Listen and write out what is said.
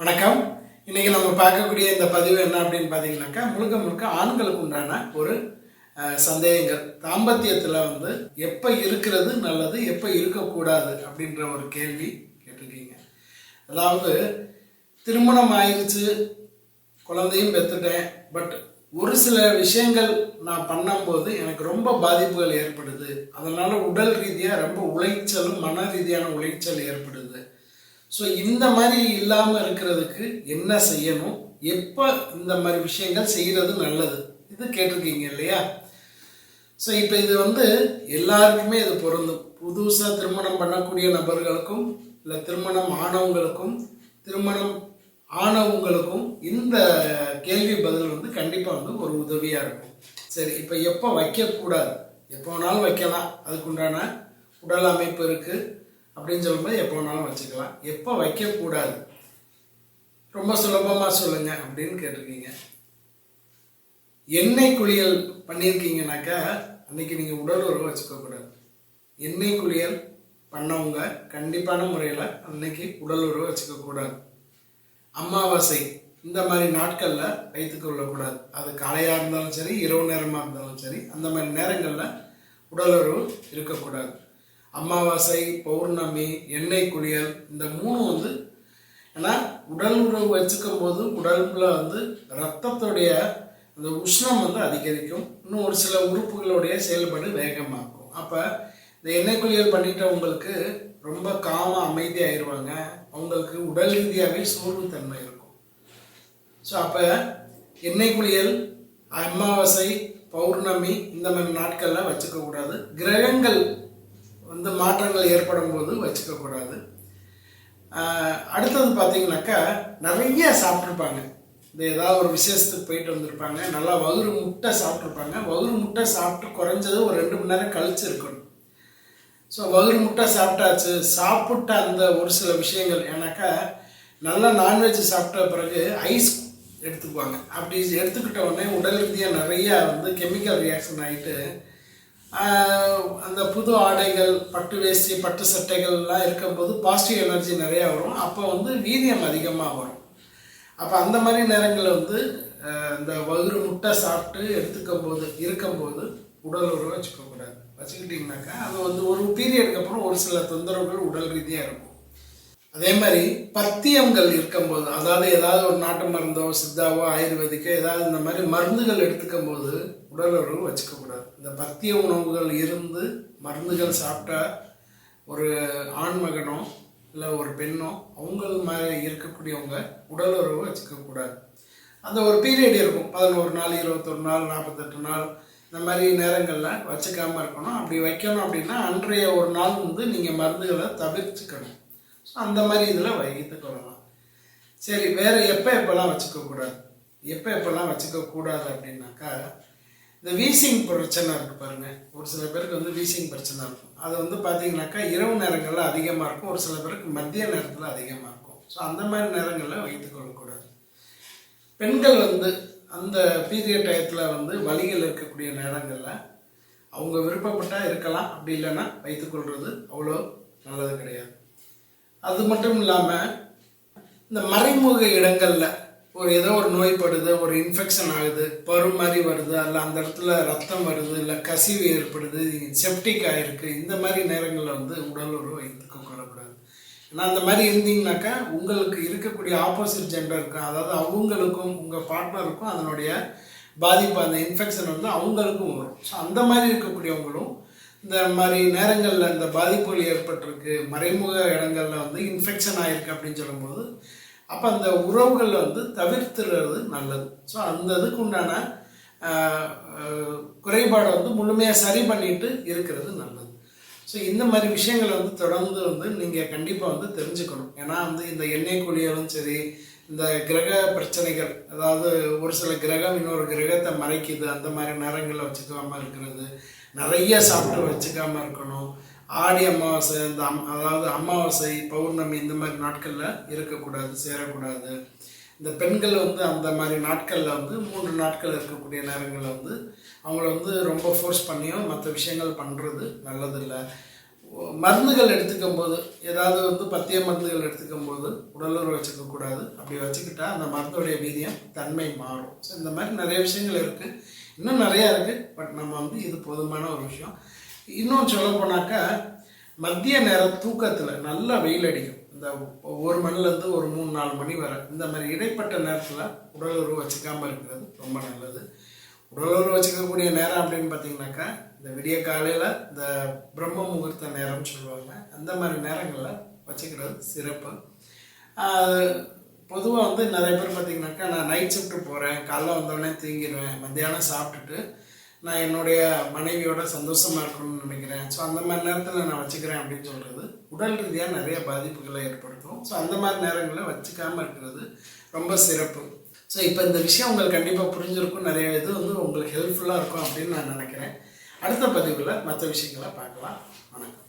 வணக்கம். இன்றைக்கி நம்ம பார்க்கக்கூடிய இந்த பதிவு என்ன அப்படின்னு பார்த்தீங்கன்னாக்கா முழுக்க முழுக்க ஆண்களுக்கு உண்டான ஒரு சந்தேகங்கள். தாம்பத்தியத்தில் வந்து எப்போ இருக்கிறது நல்லது எப்போ இருக்கக்கூடாது அப்படின்ற ஒரு கேள்வி கேட்டிருக்கீங்க. அதாவது திருமணம் ஆயிடுச்சு குழந்தையும் பெற்றுட்டேன் பட் ஒரு சில விஷயங்கள் நான் பண்ணும்போது எனக்கு ரொம்ப பாதிப்புகள் ஏற்படுது. அதனால் உடல் ரீதியாக ரொம்ப உளைச்சலும் மன ரீதியான உளைச்சல் ஏற்படுது. ஸோ இந்த மாதிரி இல்லாமல் இருக்கிறதுக்கு என்ன செய்யணும்? எப்போ இந்த மாதிரி விஷயங்கள் செய்கிறது நல்லது? இது கேட்டிருக்கீங்க இல்லையா? ஸோ இப்போ இது வந்து எல்லாருக்குமே இது பொருந்தும். புதுசாக திருமணம் பண்ணக்கூடிய நபர்களுக்கும் இல்லை திருமணம் ஆனவங்களுக்கும் திருமணம் ஆனவங்களுக்கும் இந்த கேள்வி பதில் வந்து கண்டிப்பாக வந்து ஒரு உதவியாக இருக்கும். சரி இப்போ எப்போ வைக்கக்கூடாது? எப்போ வேணாலும் வைக்கலாம். அதுக்குண்டான உடல் அமைப்பு இருக்குது அப்படின்னு சொல்லும்போது எப்போ வேணாலும் வச்சுக்கலாம். எப்போ வைக்கக்கூடாது? ரொம்ப சுலபமாக சொல்லுங்க அப்படின்னு கேட்டிருக்கீங்க. எண்ணெய் குளியல் பண்ணியிருக்கீங்கனாக்கா அன்னைக்கு நீங்கள் உடல் உறவு வச்சுக்கக்கூடாது. எண்ணெய் குளியல் பண்ணவங்க கண்டிப்பான முறையில் அன்னைக்கு உடல் உறவு வச்சுக்கக்கூடாது. அமாவாசை இந்த மாதிரி நாட்களில் வைத்துக் கொள்ளக்கூடாது. அது காலையாக இருந்தாலும் சரி இரவு நேரமாக இருந்தாலும் சரி அந்த மாதிரி நேரங்களில் உடல் உறவு இருக்கக்கூடாது. அமாவாசை பௌர்ணமி எண்ணெய் குளியல் இந்த மூணு வந்து ஏன்னா உடல் உறவு வச்சுக்கும் போது உடம்புல வந்து ரத்தத்துடைய அந்த உஷ்ணம் வந்து அதிகரிக்கும். இன்னும் ஒரு சில உறுப்புகளுடைய செயல்பாடு வேகமாகும். அப்போ இந்த எண்ணெய் குளியல் பண்ணிட்டவங்களுக்கு ரொம்ப காம அமைதியாயிருவாங்க அவங்களுக்கு உடல் ரீதியாகவே சோர்வுத்தன்மை இருக்கும். ஸோ அப்போ எண்ணெய் குளியல் அமாவாசை பௌர்ணமி இந்த மாதிரி நாட்கள்லாம் வச்சுக்கக்கூடாது. கிரகங்கள் வந்து மாற்றங்கள் ஏற்படும் போது வச்சுக்கக்கூடாது அடுத்தது பார்த்தீங்கன்னாக்கா நிறைய சாப்பிட்ருப்பாங்க இந்த ஏதாவது ஒரு விசேஷத்துக்கு போயிட்டு வந்திருப்பாங்க. நல்லா வகுறு முட்டை சாப்பிட்ருப்பாங்க வகுறு முட்டை சாப்பிட்டு குறைஞ்சது ஒரு ரெண்டு மணி நேரம் கழிச்சு இருக்கணும். ஸோ வகுறு முட்டை சாப்பிட்டாச்சு. சாப்பிட்ட அந்த ஒரு சில விஷயங்கள் ஏன்னாக்கா நல்லா நான்வெஜ் சாப்பிட்ட பிறகு ஐஸ் எடுத்துக்குவாங்க. அப்படி எடுத்துக்கிட்ட உடனே உடல் ரீதியாக நிறையா வந்து கெமிக்கல் ரியாக்ஷன் ஆகிட்டு அந்த புது ஆடைகள் பட்டு வேஷ்டி பட்டு சட்டைகள்லாம் இருக்கும்போது பாசிட்டிவ் எனர்ஜி நிறையா வரும். அப்போ வந்து வீரியம் அதிகமாக வரும். அப்போ அந்த மாதிரி நேரங்களில் வந்து இந்த வயிறு முட்டை சாப்பிட்டு எடுத்துக்கும் போது இருக்கும்போது உடல் உறவு வச்சுக்கக்கூடாது. வச்சுக்கிட்டிங்கனாக்கா அது வந்து ஒரு பீரியடுக்கு அப்புறம் ஒரு சில தொந்தரவுகள் உடல் ரீதியாக இருக்கும். அதே மாதிரி பத்தியங்கள் இருக்கும்போது அதாவது ஏதாவது ஒரு நாட்டு மருந்தோ சித்தாவோ ஆயுர்வேதிக்கோ ஏதாவது இந்த மாதிரி மருந்துகள் எடுத்துக்கும் போது உடலுறவு வச்சுக்கக்கூடாது. இந்த பத்திய உணவுகள் இருந்து மருந்துகள் சாப்பிட்டா ஒரு ஆண்மகனோ இல்லை ஒரு பெண்ணோ அவங்க மாதிரி இருக்கக்கூடியவங்க உடலுறவு வச்சுக்கக்கூடாது. அந்த ஒரு பீரியட் இருக்கும். பதினோரு நாள் இருபத்தொரு நாள் நாற்பத்தெட்டு நாள் இந்த மாதிரி நேரங்களில் வச்சுக்காமல் இருக்கணும். அப்படி வைக்கணும் அப்படின்னா அன்றைய ஒரு நாள் வந்து நீங்கள் மருந்துகளை தவிர்த்துக்கணும். அந்த மாதிரி இதில் வைத்து கொள்ளலாம். சரி வேறு எப்போ எப்போல்லாம் வச்சுக்கக்கூடாது எப்போ எப்போல்லாம் வச்சுக்கக்கூடாது அப்படின்னாக்கா இந்த வீசிங் பிரச்சனை இருக்குது பாருங்கள் ஒரு சில பேருக்கு வந்து வீசிங் பிரச்சனை இருக்கும். அது வந்து பார்த்தீங்கன்னாக்கா இரவு நேரங்களில் அதிகமாக இருக்கும். ஒரு சில பேருக்கு மதிய நேரத்தில் அதிகமாக இருக்கும். ஸோ அந்த மாதிரி நேரங்களில் வைத்து கொள்ளக்கூடாது. பெண்கள் வந்து அந்த பீரியட் டயத்தில் வந்து வழிகள் இருக்கக்கூடிய நேரங்களில் அவங்க விருப்பப்பட்டால் இருக்கலாம். அப்படி இல்லைன்னா வைத்துக்கொள்வது அவ்வளோ நல்லது கிடையாது. அது மட்டும் இல்லாமல் இந்த மறைமுக இடங்களில் ஒரு ஏதோ ஒரு நோய்படுது ஒரு இன்ஃபெக்ஷன் ஆகுது பரு மாதிரி வருது அல்ல அந்த இடத்துல ரத்தம் வருது இல்லை கசிவு ஏற்படுது செப்டிக் ஆகிருக்கு இந்த மாதிரி நேரங்களில் வந்து உடல் உறவு வைத்துக்க கொள்ளக்கூடாது ஏன்னா அந்த மாதிரி இருந்தீங்கனாக்கா உங்களுக்கு இருக்கக்கூடிய ஆப்போசிட் ஜெண்டருக்கும் அதாவது அவங்களுக்கும் உங்கள் பார்ட்னருக்கும் அதனுடைய பாதிப்பு அந்த இன்ஃபெக்ஷன் வந்து அவங்களுக்கும் வரும். ஸோ அந்த மாதிரி இருக்கக்கூடியவங்களும் இந்த மாதிரி நேரங்களில் இந்த பாதிப்புகள் ஏற்பட்டிருக்கு மறைமுக இடங்களில் வந்து இன்ஃபெக்ஷன் ஆகிருக்கு அப்படின்னு சொல்லும்போது அப்போ அந்த உறவுகளில் வந்து தவிர்த்துறது நல்லது. ஸோ அந்த இதுக்கு உண்டான குறைபாடை வந்து முழுமையாக சரி பண்ணிட்டு இருக்கிறது நல்லது. ஸோ இந்த மாதிரி விஷயங்களை வந்து தொடர்ந்து வந்து நீங்கள் கண்டிப்பாக வந்து தெரிஞ்சுக்கணும். ஏன்னா வந்து இந்த எண்ணெய் குழியாலும் சரி இந்த கிரக பிரச்சனைகள் அதாவது ஒரு சில கிரகம் இன்னொரு கிரகத்தை மறைக்குது அந்த மாதிரி நேரங்களில் வச்சுக்காமல் இருக்கிறது நிறைய சாப்பிட்டு வச்சுக்காம இருக்கணும். ஆடி அமாவாசை இந்த அம் அதாவது அமாவாசை பௌர்ணமி இந்த மாதிரி நாட்களில் இருக்கக்கூடாது சேரக்கூடாது. இந்த பெண்கள் வந்து அந்த மாதிரி நாட்களில் வந்து மூன்று நாட்கள் இருக்கக்கூடிய நேரங்களில் வந்து அவங்கள வந்து ரொம்ப ஃபோர்ஸ் பண்ணியும் மற்ற விஷயங்கள் பண்ணுறது நல்லதில்லை. மருந்துகள் எடுத்துக்கும் போது ஏதாவது வந்து பத்திய மருந்துகள் எடுத்துக்கும் போது உடலுறவு வச்சுக்கக்கூடாது. அப்படி வச்சுக்கிட்டா அந்த மருந்துடைய வீரியம் தன்மை மாறும். ஸோ இந்த மாதிரி நிறைய விஷயங்கள் இருக்குது இன்னும் நிறையா இருக்குது பட் நம்ம வந்து இது போதுமான ஒரு விஷயம். இன்னும் சொல்ல போனாக்கா மத்திய நேர தூக்கத்தில் நல்லா வெயில் அடிக்கும். இந்த ஒரு மணிலேருந்து ஒரு மூணு நாலு மணி வரை. இந்த மாதிரி இடைப்பட்ட நேரத்தில் உடலுறவு வச்சுக்காம இருக்கிறது ரொம்ப நல்லது. உடலுறவு வச்சுக்கக்கூடிய நேரம் அப்படின்னு பார்த்தீங்கன்னாக்கா இந்த விடிய காலையில் இந்த பிரம்ம முகூர்த்த நேரம்னு சொல்லுவாங்க. அந்த மாதிரி நேரங்களில் வச்சுக்கிறது சிறப்பு. பொதுவாக வந்து நிறைய பேர் பார்த்தீங்கன்னாக்கா நான் நைட் ஷிஃப்ட்டு போகிறேன் காலைல வந்தோடனே தூங்கிடுவேன் மத்தியானம் சாப்பிட்டுட்டு நான் என்னுடைய மனைவியோட சந்தோஷமாக இருக்கணும்னு நினைக்கிறேன். ஸோ அந்த மாதிரி நேரத்தில் நான் வச்சுக்கிறேன் அப்படின்னு சொல்கிறது உடல் ரீதியாக நிறைய பாதிப்புகளை ஏற்படுத்தும். ஸோ அந்த மாதிரி நேரங்களில் வச்சுக்காமல் இருக்கிறது ரொம்ப சிறப்பு. ஸோ இப்போ இந்த விஷயம் உங்களுக்கு கண்டிப்பாக புரிஞ்சிருக்கும். நிறைய இது வந்து உங்களுக்கு ஹெல்ப்ஃபுல்லாக இருக்கும் அப்படின்னு நான் நினைக்கிறேன். அடுத்த பதிவில் மற்ற விஷயங்களை பார்க்கலாம். வணக்கம்.